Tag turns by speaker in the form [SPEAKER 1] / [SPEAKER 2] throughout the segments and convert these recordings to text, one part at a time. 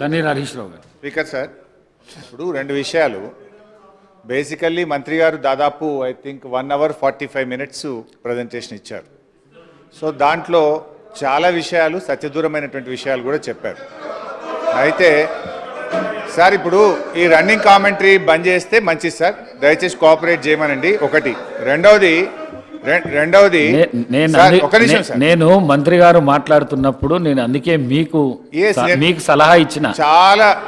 [SPEAKER 1] తన్నీర్ హరీష్ రావు గారు.
[SPEAKER 2] Speaker sir ఇప్పుడు రెండు విషయాలు. బేసికల్లీ మంత్రి గారు దాదాపు I think one hour forty five minutes presentation ఇచ్చారు. సో దాంట్లో చాలా విషయాలు సత్యదూరమైనటువంటి విషయాలు కూడా చెప్పారు. అయితే సార్ ఇప్పుడు ఈ రన్నింగ్ కామెంటరీ బంద్ చేస్తే మంచిది సార్. దయచేసి కోఆపరేట్ చేయమనండి. ఒకటి. రెండవది రెండవది
[SPEAKER 1] నేను
[SPEAKER 2] సార్,
[SPEAKER 1] అంది-
[SPEAKER 2] ఒక నిమిషం
[SPEAKER 1] నే-
[SPEAKER 2] సార్.
[SPEAKER 1] నేను మంత్రి గారు మాట్లాడుతున్నప్పుడు నేను అందుకే మీకు మీకు సలహా ఇచ్చిన.
[SPEAKER 2] చాలా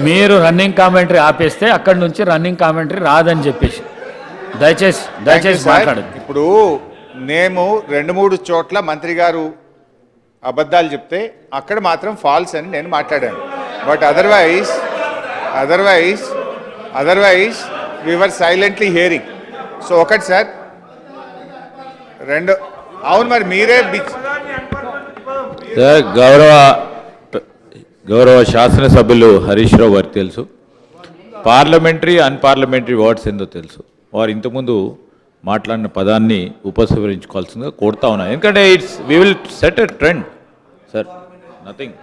[SPEAKER 1] మీరు రన్నింగ్ కామెంటరీ ఆపేస్తే అక్కడి నుంచి రన్నింగ్ కామెంటరీ రాదని చెప్పేసి. దయచేసి దయచేసి
[SPEAKER 2] sir.
[SPEAKER 1] మాట్లాడండి.
[SPEAKER 2] ఇప్పుడు మేము రెండు మూడు చోట్ల మంత్రి గారు అబద్ధాలు చెప్తే అక్కడ మాత్రం ఫాల్స్ అని నేను మాట్లాడాను. But otherwise otherwise otherwise we are silently hearing so ఒకటి సార్ రెండు. అవును మరి మీరే
[SPEAKER 3] గౌరవ గౌరవ శాసనసభ్యులు హరీష్ రావు గారికి తెలుసు. పార్లమెంటరీ అన్పార్లమెంటరీ వర్డ్స్ ఏందో తెలుసు. వారు ఇంతకుముందు మాట్లాడిన పదాన్ని ఉపసంహరించుకోవాల్సిందిగా కోరుతా ఉన్నాను ఎందుకంటే it's we will set a trend sir. Nothing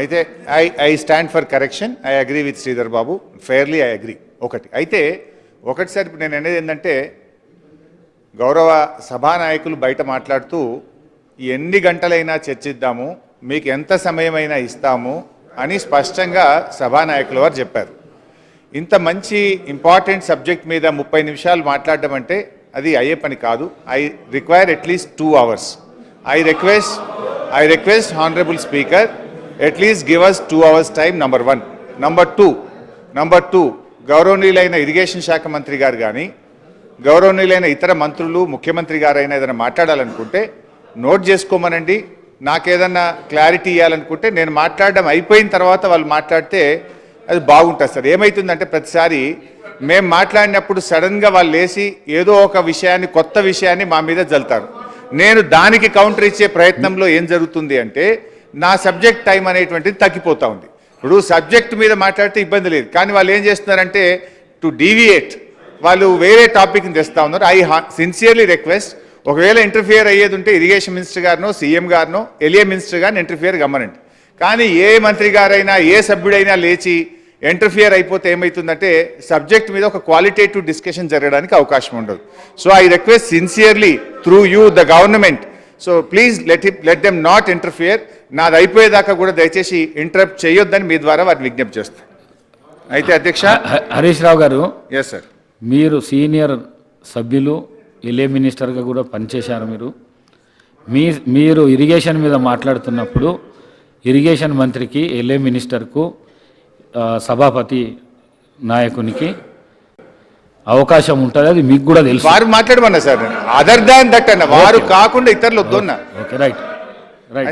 [SPEAKER 2] అయితే I I stand for correction. I agree with Sridhar Babu. Fairly I agree. ఒకటి. అయితే ఒకటి సార్ ఇప్పుడు నేను అనేది ఏంటంటే గౌరవ సభానాయకులు బయట మాట్లాడుతూ ఎన్ని గంటలైనా చర్చిద్దాము మీకు ఎంత సమయమైనా ఇస్తాము అని స్పష్టంగా సభానాయకుల వారు చెప్పారు. ఇంత మంచి ఇంపార్టెంట్ సబ్జెక్ట్ మీద ముప్పై నిమిషాలు మాట్లాడడం అంటే అది అయ్యే పని కాదు. I require at least two hours. I request I request honourable speaker at least give us two hours time number one. Number two number two గౌరవనీయులైన ఇరిగేషన్ శాఖ మంత్రి గారు కానీ గౌరవనీయులైన ఇతర మంత్రులు ముఖ్యమంత్రి గారైనా ఏదైనా మాట్లాడాలనుకుంటే నోట్ చేసుకోమనండి. నాకేదన్నా క్లారిటీ ఇవ్వాలనుకుంటే నేను మాట్లాడడం అయిపోయిన తర్వాత వాళ్ళు మాట్లాడితే అది బాగుంటుంది సార్. ఏమవుతుందంటే ప్రతిసారి మేము మాట్లాడినప్పుడు సడన్గా వాళ్ళు లేచి ఏదో ఒక విషయాన్ని కొత్త విషయాన్ని మా మీద జల్తారు నేను దానికి కౌంటర్ ఇచ్చే ప్రయత్నంలో ఏం జరుగుతుంది అంటే నా సబ్జెక్ట్ టైం అనేటువంటిది తగ్గిపోతూ ఉంది. ఇప్పుడు సబ్జెక్ట్ మీద మాట్లాడితే ఇబ్బంది లేదు. కానీ వాళ్ళు ఏం చేస్తున్నారంటే టు డీవియేట్ వాళ్ళు వేరే టాపిక్ని తెస్తా ఉన్నారు. ఐ సిన్సియర్లీ రిక్వెస్ట్ ఒకవేళ ఇంటర్ఫియర్ అయ్యేది ఉంటే ఇరిగేషన్ మినిస్టర్ గారినో సీఎం గారినో ఎలియా మినిస్టర్ గారిని ఇంటర్ఫియర్ గమ్మనండి. కానీ ఏ మంత్రి గారైనా ఏ సభ్యుడైనా లేచి ఇంటర్ఫియర్ అయిపోతే ఏమవుతుందంటే సబ్జెక్ట్ మీద ఒక క్వాలిటేటివ్ డిస్కషన్ జరగడానికి అవకాశం ఉండదు. So I request sincerely through you the government so please let it let them not interfere నాది అయిపోయేదాకా కూడా దయచేసి ఇంటరప్ట్ చేయొద్దని మీ ద్వారా వారిని విజ్ఞప్తి చేస్తాను అయితే అధ్యక్ష?
[SPEAKER 1] హరీష్ రావు గారు
[SPEAKER 2] ఎస్ సార్
[SPEAKER 1] మీరు సీనియర్ సభ్యులు ఎల్ఏ మినిస్టర్గా కూడా పనిచేశారు మీరు. మీ మీరు ఇరిగేషన్ మీద మాట్లాడుతున్నప్పుడు ఇరిగేషన్ మంత్రికి ఎల్ఏ మినిస్టర్కు సభాపతి నాయకునికి అవకాశం ఉంటుంది అది మీకు కూడా తెలుసు.
[SPEAKER 2] వారు మాట్లాడమన్నా సార్. అదర్ దాన్ దట్ అన్న వారు కాకుండా ఇతరులు వద్దన్నా
[SPEAKER 1] ఓకే రైట్ రైట్